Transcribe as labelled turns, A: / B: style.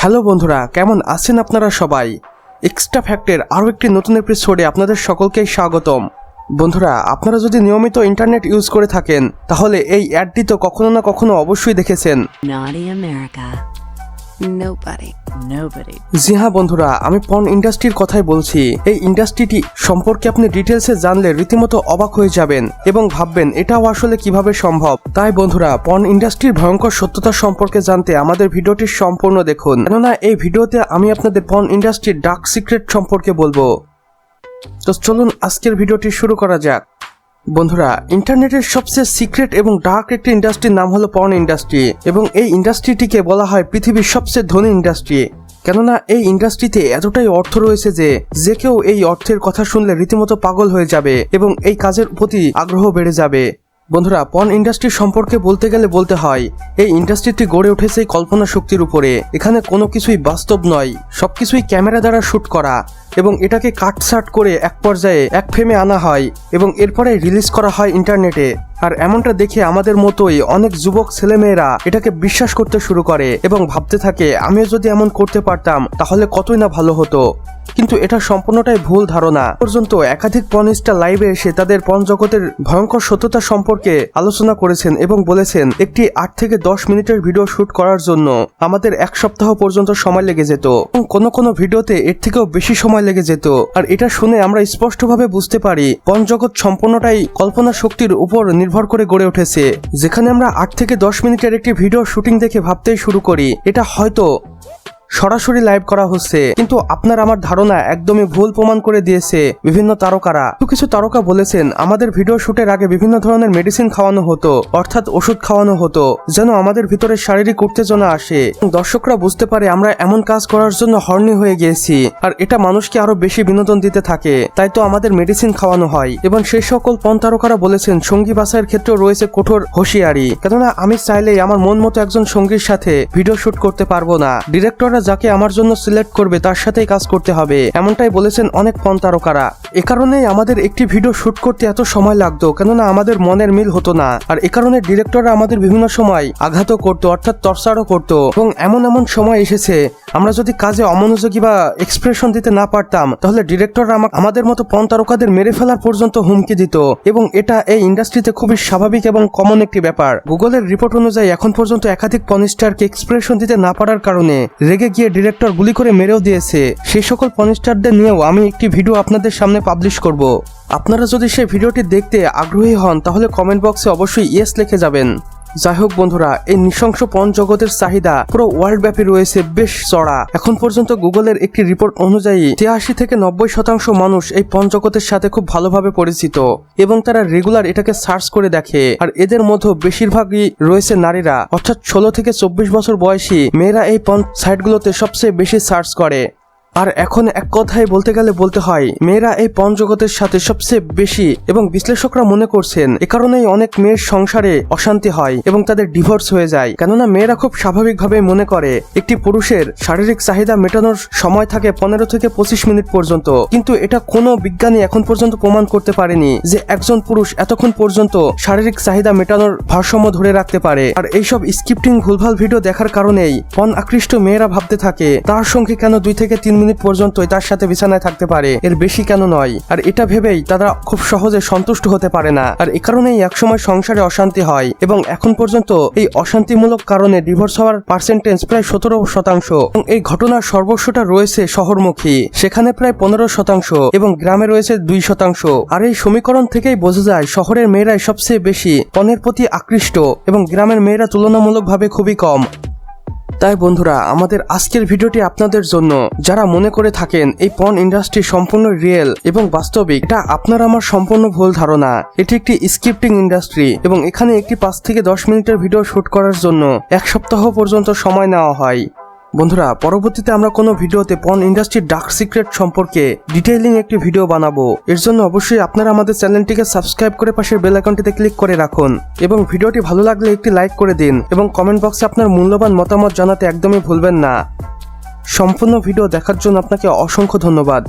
A: Hello বন্ধুরা, কেমন আছেন আপনারা সবাই? এক্সট্রা ফ্যাক্টের আরও একটি নতুন এপিসোডে আপনাদের সকলকেই স্বাগতম। বন্ধুরা, আপনারা যদি নিয়মিত ইন্টারনেট ইউজ করে থাকেন, তাহলে এই অ্যাডটি তো কখনো না কখনো অবশ্যই দেখেছেন.
B: Nobody. Nobody.
A: জি হ্যাঁ বন্ধুরা আমি পর্ন ইন্ডাস্ট্রির কথাই বলছি। এই ইন্ডাস্ট্রিটি সম্পর্কে আপনি ডিটেলসে জানলে রীতিমতো অবাক হয়ে যাবেন এবং ভাববেন এটাও আসলে কীভাবে সম্ভব? তাই বন্ধুরা পর্ন ইন্ডাস্ট্রির ভয়ঙ্কর সত্যতা সম্পর্কে জানতে আমাদের ভিডিওটি সম্পূর্ণ দেখুন। কেননা এই ভিডিওতে আমি আপনাদের পর্ন ইন্ডাস্ট্রির ডার্ক সিক্রেট সম্পর্কে বলব। তো চলুন আজকের ভিডিওটি শুরু করা যাক। বন্ধুরা, ইন্টারনেটের সবচেয়ে সিক্রেট এবং ডার্ক একটি ইন্ডাস্ট্রির নাম হলো পর্ন ইন্ডাস্ট্রি এবং এই ইন্ডাস্ট্রিটিকে বলা হয় পৃথিবীর সবচেয়ে ধনী ইন্ডাস্ট্রি কেননা এই ইন্ডাস্ট্রিতে এতটাই অর্থ রয়েছে যে যে কেউ এই অর্থের কথা শুনলে রীতিমতো পাগল হয়ে যাবে এবং এই কাজের প্রতি আগ্রহ বেড়ে যাবে। বন্ধুরা পন ইন্ডাস্ট্রি সম্পর্কে বলতে গেলে বলতে হয়, এই ইন্ডাস্ট্রিটি গড়ে উঠেছে কল্পনা শক্তির উপরে। এখানে কোনো কিছুই বাস্তব নয় সব কিছুই ক্যামেরা দ্বারা শ্যুট করা এবং এটাকে কাটসাট করে এক পর্যায়ে এক ফ্রেমে আনা হয় এবং এরপরে রিলিজ করা হয় ইন্টারনেটে আর এমনটা দেখে আমাদের মতোই অনেক যুবক ছেলেমেয়েরা এটাকে বিশ্বাস করতে শুরু করে এবং ভাবতে থাকে, আমিও যদি এমন করতে পারতাম, তাহলে কতই না ভালো হতো? কিন্তু এটা সম্পূর্ণটাই ভুল ধারণা। পর্যন্ত একাধিক পর্নিস্টা লাইভে এসে তাদের পণ জগতের ভয়ঙ্কর সত্যতা সম্পর্কে আলোচনা করেছেন এবং বলেছেন, একটি আট থেকে দশ মিনিটের ভিডিও শুট করার জন্য আমাদের এক সপ্তাহ পর্যন্ত সময় লেগে যেত এবং কোনো কোনো ভিডিওতে এর থেকেও বেশি সময় লেগে যেত। আর এটা শুনে আমরা স্পষ্টভাবে বুঝতে পারি পণ জগৎ সম্পূর্ণটাই কল্পনা শক্তির উপর নির্ভর করে গড়ে উঠেছে। যেখানে আমরা আট থেকে দশ মিনিটের একটি ভিডিও শুটিং দেখে ভাবতেই শুরু করি, এটা হয়তো সরাসরি লাইভ করা হচ্ছে। কিন্তু আপনার আমার ধারণা একদমই ভুল প্রমাণ করে দিয়েছে বিভিন্ন তারকারা। তো কিছু তারকা বলেছেন, আমাদের ভিডিও শুটের আগে বিভিন্ন ধরনের মেডিসিন খাওয়ানো হতো, অর্থাৎ ওষুধ খাওয়ানো হতো, যেন আমাদের ভিতরে শারীরিক উত্তেজনা আসে। দর্শকরা বুঝতে পারে আমরা এমন কাজ করার জন্য হর্নি হয়ে গিয়েছি, আর এটা মানুষকে আরও বেশি বিনোদন দিতে থাকে। তাই তো আমাদের মেডিসিন খাওয়ানো হয়। এবং সেই সকল পণ তারকারা বলেছেন, সঙ্গী বাছাইয়ের ক্ষেত্রেও রয়েছে কঠোর হুঁশিয়ারি। কেননা আমি চাইলেই আমার মন মতো একজন সঙ্গীর সাথে ভিডিও শুট করতে পারব না। ডিরেক্টররা যাকে আমার জন্য সিলেক্ট করবে তার সাথেই কাজ করতে হবে। এমনটাই বলেছেন অনেক পণ তারকারা। এ কারণেই আমাদের একটি ভিডিও শুট করতে এত সময় লাগতো, কেননা আমাদের মনের মিল হতো না। আর এ কারণে ডিরেক্টররা আমাদের বিভিন্ন সময় আঘাতও করতো, অর্থাৎ টর্চারও করতো। এবং এমন এমন সময় এসেছে, আমরা যদি কাজে অমনোযোগী বা এক্সপ্রেশন দিতে না পারতাম, তাহলে ডিরেক্টররা আমাদের মতো পণ তারকাদের মেরে ফেলার পর্যন্ত হুমকি দিত। এবং এটা এই ইন্ডাস্ট্রিতে খুবই স্বাভাবিক এবং কমন একটি ব্যাপার। গুগলের রিপোর্ট অনুযায়ী এখন পর্যন্ত একাধিক পনিস্টারকে এক্সপ্রেশন দিতে না পারার কারণে রেগে গিয়ে ডিরেক্টর গুলি করে মেরেও দিয়েছে। সেই সকল পনিস্টারদের নিয়েও আমি একটি ভিডিও আপনাদের সামনে পাবলিশ করব। আপনারা যদি সেই ভিডিওটি দেখতে আগ্রহী হন, তাহলে কমেন্ট বক্সে অবশ্যই ইয়েস লিখে যাবেন। যাই হোক বন্ধুরা, এই নৃশংস পণ জগতের চাহিদা পুরো ওয়ার্ল্ড ব্যাপী রয়েছে, বেশ চড়া। এখন পর্যন্ত গুগলের একটি রিপোর্ট অনুযায়ী তিয়াশি থেকে নব্বই শতাংশ মানুষ এই পণ জগতের সাথে খুব ভালোভাবে পরিচিত এবং তারা রেগুলার এটাকে সার্চ করে দেখে। আর এদের মধ্যে বেশিরভাগই রয়েছে নারীরা। অর্থাৎ ষোলো থেকে চব্বিশ বছর বয়সী মেয়েরা এই পণ সাইটগুলোতে সবচেয়ে বেশি সার্চ করে। আর এখন এক কথায় বলতে গেলে বলতে হয়, মেয়েরা এই পঞ্চগতের সাথে সবচেয়ে বেশি এবং বিশ্লেষকরা মনে করছেন, এ কারণেই অনেক মেয়ের সংসারে অশান্তি হয় এবং তাদের ডিভোর্স হয়ে যায়। কেননা মেয়েরা খুব স্বাভাবিকভাবে মনে করে, একটি পুরুষের শারীরিক চাহিদা মেটানোর সময় থাকে পনেরো থেকে পঁচিশ মিনিট পর্যন্ত। কিন্তু এটা কোনো বিজ্ঞানী এখন পর্যন্ত প্রমাণ করতে পারেনি যে একজন পুরুষ এতক্ষণ পর্যন্ত শারীরিক চাহিদা মেটানোর ভারসাম্য ধরে রাখতে পারে। আর এইসব স্ক্রিপ্টিং ভুলভাল ভিডিও দেখার কারণেই পণ আকৃষ্ট মেয়েরা ভাবতে থাকে, তার সঙ্গে কেন দুই থেকে তিন মিনিট পর্যন্ত তার সাথে বিছানায় থাকতে পারে। এর বেশি কেন নয়? আর এটা ভেবেই তারা খুব সহজে সন্তুষ্ট হতে পারে না। আর এ কারণেই একসময় সংসারে অশান্তি হয় এবং এখন পর্যন্ত এই অশান্তিমূলক কারণে ডিভোর্স হওয়ার পার্সেন্টেজ প্রায় সতেরো শতাংশ। এবং এই ঘটনার সর্বস্বটা রয়েছে শহরমুখী। সেখানে প্রায় পনেরো শতাংশ এবং গ্রামে রয়েছে দুই শতাংশ। আর এই সমীকরণ থেকেই বোঝা যায় শহরের মেয়েরাই সবচেয়ে বেশি পণের প্রতি আকৃষ্ট এবং গ্রামের মেয়েরা তুলনামূলকভাবে খুবই কম। তাই বন্ধুরা, আমাদের আজকের ভিডিওটি আপনাদের জন্য। যারা মনে করে থাকেন এই পন ইন্ডাস্ট্রি সম্পূর্ণ রিয়েল এবং বাস্তবিক, এটা আপনার আমার সম্পূর্ণ ভুল ধারণা। এটি একটি স্ক্রিপ্টিং ইন্ডাস্ট্রি এবং এখানে একটি পাঁচ থেকে দশ মিনিটের ভিডিও শুট করার জন্য এক সপ্তাহ পর্যন্ত সময় নেওয়া হয়। বন্ধুরা, পরবর্তীতে আমরা কোনো ভিডিওতে পন ইন্ডাস্ট্রির ডার্ক সিক্রেট সম্পর্কে ডিটেইলিং একটি ভিডিও বানাবো। এর জন্য অবশ্যই আপনারা আমাদের চ্যানেলটিকে সাবস্ক্রাইব করে পাশের বেল আইকনটিতে ক্লিক করে রাখুন এবং ভিডিওটি ভালো লাগলে একটি লাইক করে দিন এবং কমেন্ট বক্সে আপনার মূল্যবান মতামত জানাতে একদমই ভুলবেন না। সম্পূর্ণ ভিডিও দেখার জন্য আপনাকে অসংখ্য ধন্যবাদ।